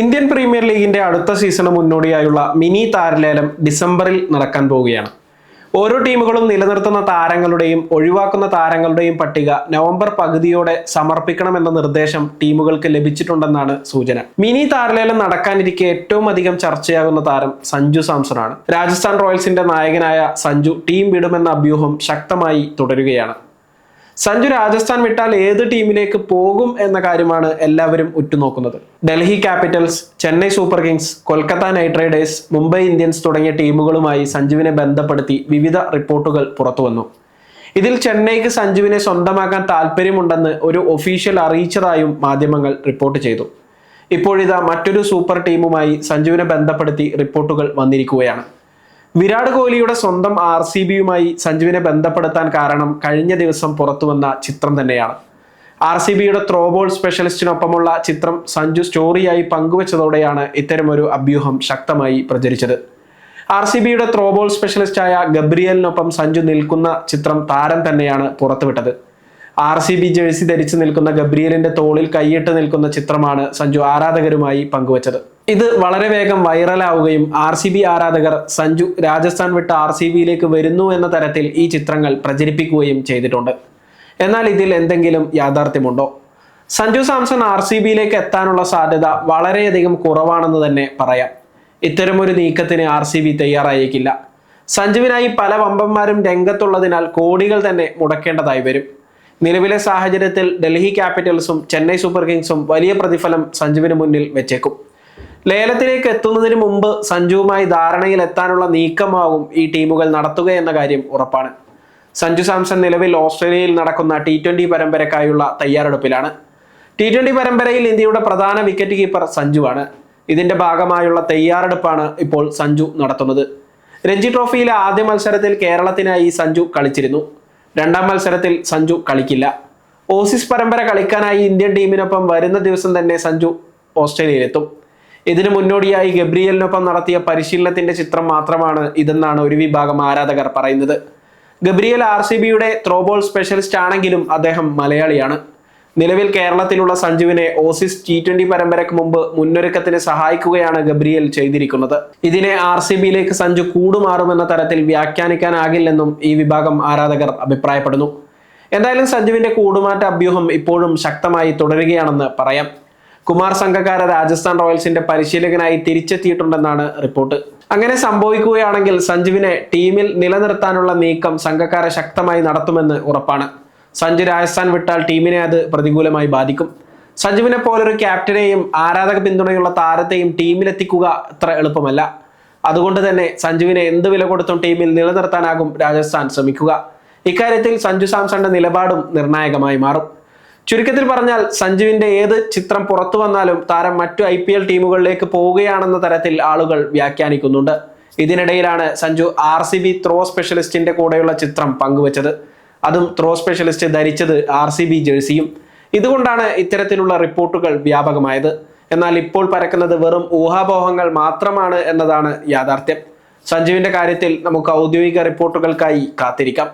Indian premier ലീഗിന്റെ അടുത്ത season മുന്നോടിയായുള്ള മിനി താരലേലം ഡിസംബറിൽ നടക്കാൻ പോവുകയാണ്. ഓരോ ടീമുകളും നിലനിർത്തുന്ന താരങ്ങളുടെയും ഒഴിവാക്കുന്ന താരങ്ങളുടെയും പട്ടിക നവംബർ പകുതിയോടെ സമർപ്പിക്കണമെന്ന നിർദ്ദേശം ടീമുകൾക്ക് ലഭിച്ചിട്ടുണ്ടെന്നാണ് സൂചന. മിനി താരലേലം നടക്കാനിരിക്കെ ഏറ്റവും അധികം ചർച്ചയാകുന്ന താരം സഞ്ജു സാംസൺ ആണ് രാജസ്ഥാൻ റോയൽസിന്റെ നായകനായ സഞ്ജു ടീം വിടുമെന്ന അഭ്യൂഹം ശക്തമായി തുടരുകയാണ്. സഞ്ജു രാജസ്ഥാൻ വിട്ടാൽ ഏത് ടീമിലേക്ക് പോകും എന്ന കാര്യമാണ് എല്ലാവരും ഉറ്റുനോക്കുന്നത്. Delhi Capitals Chennai Super Kings Kolkata Knight Riders Mumbai Indians തുടങ്ങിയ ടീമുകളുമായി സഞ്ജുവിനെ ബന്ധപ്പെടുത്തി വിവിധ റിപ്പോർട്ടുകൾ പുറത്തുവന്നു ഇതിൽ ചെന്നൈക്ക് സഞ്ജുവിനെ സ്വന്തമാക്കാൻ താല്പര്യമുണ്ടെന്ന് ഒരു ഒഫീഷ്യൽ അറിയിച്ചതായും മാധ്യമങ്ങൾ റിപ്പോർട്ട് ചെയ്തു. ഇപ്പോഴിതാ മറ്റൊരു സൂപ്പർ ടീമുമായി സഞ്ജുവിനെ ബന്ധപ്പെടുത്തി റിപ്പോർട്ടുകൾ വന്നിരിക്കുകയാണ്. വിരാട് കോഹ്ലിയുടെ സ്വന്തം ആർ സി ബിയുമായി സഞ്ജുവിനെ ബന്ധപ്പെടുത്താൻ കാരണം കഴിഞ്ഞ ദിവസം പുറത്തുവന്ന ചിത്രം തന്നെയാണ്. ആർ സി ബിയുടെ ത്രോബോൾ സ്പെഷ്യലിസ്റ്റിനൊപ്പമുള്ള ചിത്രം സഞ്ജു സ്റ്റോറിയായി പങ്കുവച്ചതോടെയാണ് ഇത്തരമൊരു അഭ്യൂഹം ശക്തമായി പ്രചരിച്ചത്. ആർ സി ബിയുടെ ത്രോബോൾ സ്പെഷ്യലിസ്റ്റായ ഗബ്രിയലിനൊപ്പം സഞ്ജു നിൽക്കുന്ന ചിത്രം താരം തന്നെയാണ് പുറത്തുവിട്ടത്. ആർ സി ബി ജേഴ്സി ധരിച്ചു നിൽക്കുന്ന ഗബ്രിയലിന്റെ തോളിൽ കൈയിട്ട് നിൽക്കുന്ന ചിത്രമാണ് സഞ്ജു ആരാധകരുമായി പങ്കുവച്ചത്. ഇത് വളരെ വേഗം വൈറലാവുകയും ആർ സി ബി ആരാധകർ സഞ്ജു രാജസ്ഥാൻ വിട്ട് ആർ സി ബിയിലേക്ക് വരുന്നു എന്ന തരത്തിൽ ഈ ചിത്രങ്ങൾ പ്രചരിപ്പിക്കുകയും ചെയ്തിട്ടുണ്ട്. എന്നാൽ ഇതിൽ എന്തെങ്കിലും യാഥാർത്ഥ്യമുണ്ടോ? സഞ്ജു സാംസൺ ആർ സി ബിയിലേക്ക് എത്താനുള്ള സാധ്യത വളരെയധികം കുറവാണെന്ന് തന്നെ പറയാം. ഇത്തരമൊരു നീക്കത്തിന് ആർ സി ബി തയ്യാറായേക്കില്ല. സഞ്ജുവിനായി പല വമ്പന്മാരും രംഗത്തുള്ളതിനാൽ കോടികൾ തന്നെ മുടക്കേണ്ടതായി വരും. നിലവിലെ സാഹചര്യത്തിൽ ഡൽഹി ക്യാപിറ്റൽസും ചെന്നൈ സൂപ്പർ കിങ്സും വലിയ പ്രതിഫലം സഞ്ജുവിന് മുന്നിൽ വെച്ചേക്കും. ലേലത്തിലേക്ക് എത്തുന്നതിന് മുമ്പ് സഞ്ജുവുമായി ധാരണയിൽ എത്താനുള്ള നീക്കമാവും ഈ ടീമുകൾ നടത്തുക എന്ന കാര്യം ഉറപ്പാണ്. സഞ്ജു സാംസൺ നിലവിൽ ഓസ്ട്രേലിയയിൽ നടക്കുന്ന ടി ട്വന്റി പരമ്പരക്കായുള്ള തയ്യാറെടുപ്പിലാണ്. ടി ട്വന്റി പരമ്പരയിൽ ഇന്ത്യയുടെ പ്രധാന വിക്കറ്റ് കീപ്പർ സഞ്ജുവാണ്. ഇതിന്റെ ഭാഗമായുള്ള തയ്യാറെടുപ്പാണ് ഇപ്പോൾ സഞ്ജു നടത്തുന്നത്. രഞ്ജി ട്രോഫിയിലെ ആദ്യ മത്സരത്തിൽ കേരളത്തിനായി സഞ്ജു കളിച്ചിരുന്നു. രണ്ടാം മത്സരത്തിൽ സഞ്ജു കളിക്കില്ല. ഓസീസ് പരമ്പര കളിക്കാനായി ഇന്ത്യൻ ടീമിനൊപ്പം വരുന്ന ദിവസം തന്നെ സഞ്ജു ഓസ്ട്രേലിയയിലെത്തും. ഇതിനു മുന്നോടിയായി ഗബ്രിയലിനൊപ്പം നടത്തിയ പരിശീലനത്തിന്റെ ചിത്രം മാത്രമാണ് ഇതെന്നാണ് ഒരു വിഭാഗം ആരാധകർ പറയുന്നത്. ഗബ്രിയൽ ആർ സി ബിയുടെ ത്രോബോൾ സ്പെഷ്യലിസ്റ്റ് ആണെങ്കിലും അദ്ദേഹം മലയാളിയാണ്. നിലവിൽ കേരളത്തിലുള്ള സഞ്ജുവിനെ ഓസിസ് ടി ട്വന്റി പരമ്പരയ്ക്ക് മുമ്പ് മുന്നൊരുക്കത്തിന് സഹായിക്കുകയാണ് ഗബ്രിയൽ ചെയ്തിരിക്കുന്നത്. ഇതിനെ ആർ സി ബിയിലേക്ക് സഞ്ജു കൂടുമാറുമെന്ന തരത്തിൽ വ്യാഖ്യാനിക്കാനാകില്ലെന്നും ഈ വിഭാഗം ആരാധകർ അഭിപ്രായപ്പെടുന്നു. എന്തായാലും സഞ്ജുവിന്റെ കൂടുമാറ്റ അഭ്യൂഹം ഇപ്പോഴും ശക്തമായി തുടരുകയാണെന്ന് പറയാം. കുമാർ സംഘക്കാര രാജസ്ഥാൻ റോയൽസിന്റെ പരിശീലകനായി തിരിച്ചെത്തിയിട്ടുണ്ടെന്നാണ് റിപ്പോർട്ട്. അങ്ങനെ സംഭവിക്കുകയാണെങ്കിൽ സഞ്ജുവിനെ ടീമിൽ നിലനിർത്താനുള്ള നീക്കം സംഘക്കാര ശക്തമായി നടത്തുമെന്ന് ഉറപ്പാണ്. സഞ്ജു രാജസ്ഥാൻ വിട്ടാൽ ടീമിനെ അത് പ്രതികൂലമായി ബാധിക്കും. സഞ്ജുവിനെ പോലൊരു ക്യാപ്റ്റനെയും ആരാധക പിന്തുണയുള്ള താരത്തെയും ടീമിലെത്തിക്കുക അത്ര എളുപ്പമല്ല. അതുകൊണ്ട് തന്നെ സഞ്ജുവിനെ എന്ത് വില കൊടുത്തും ടീമിൽ നിലനിർത്താനാകും രാജസ്ഥാൻ ശ്രമിക്കുക. ഇക്കാര്യത്തിൽ സഞ്ജു സാംസന്റെ നിലപാടും നിർണായകമായി മാറും. ചുരുക്കത്തിൽ പറഞ്ഞാൽ സഞ്ജുവിന്റെ ഏത് ചിത്രം പുറത്തു വന്നാലും താരം മറ്റു ഐ പി എൽ ടീമുകളിലേക്ക് പോവുകയാണെന്ന തരത്തിൽ ആളുകൾ വ്യാഖ്യാനിക്കുന്നുണ്ട്. ഇതിനിടയിലാണ് Sanju R C B throw സ്പെഷ്യലിസ്റ്റിന്റെ കൂടെയുള്ള ചിത്രം പങ്കുവച്ചത്. അതും ത്രോ സ്പെഷ്യലിസ്റ്റ് ധരിച്ചത് ആർ സി ബി ജേഴ്സിയും. ഇതുകൊണ്ടാണ് ഇത്തരത്തിലുള്ള റിപ്പോർട്ടുകൾ വ്യാപകമായത്. എന്നാൽ ഇപ്പോൾ പരക്കുന്നത് വെറും ഊഹാപോഹങ്ങൾ മാത്രമാണ് എന്നതാണ് യാഥാർത്ഥ്യം. സഞ്ജുവിന്റെ കാര്യത്തിൽ നമുക്ക് ഔദ്യോഗിക റിപ്പോർട്ടുകൾക്കായി കാത്തിരിക്കാം.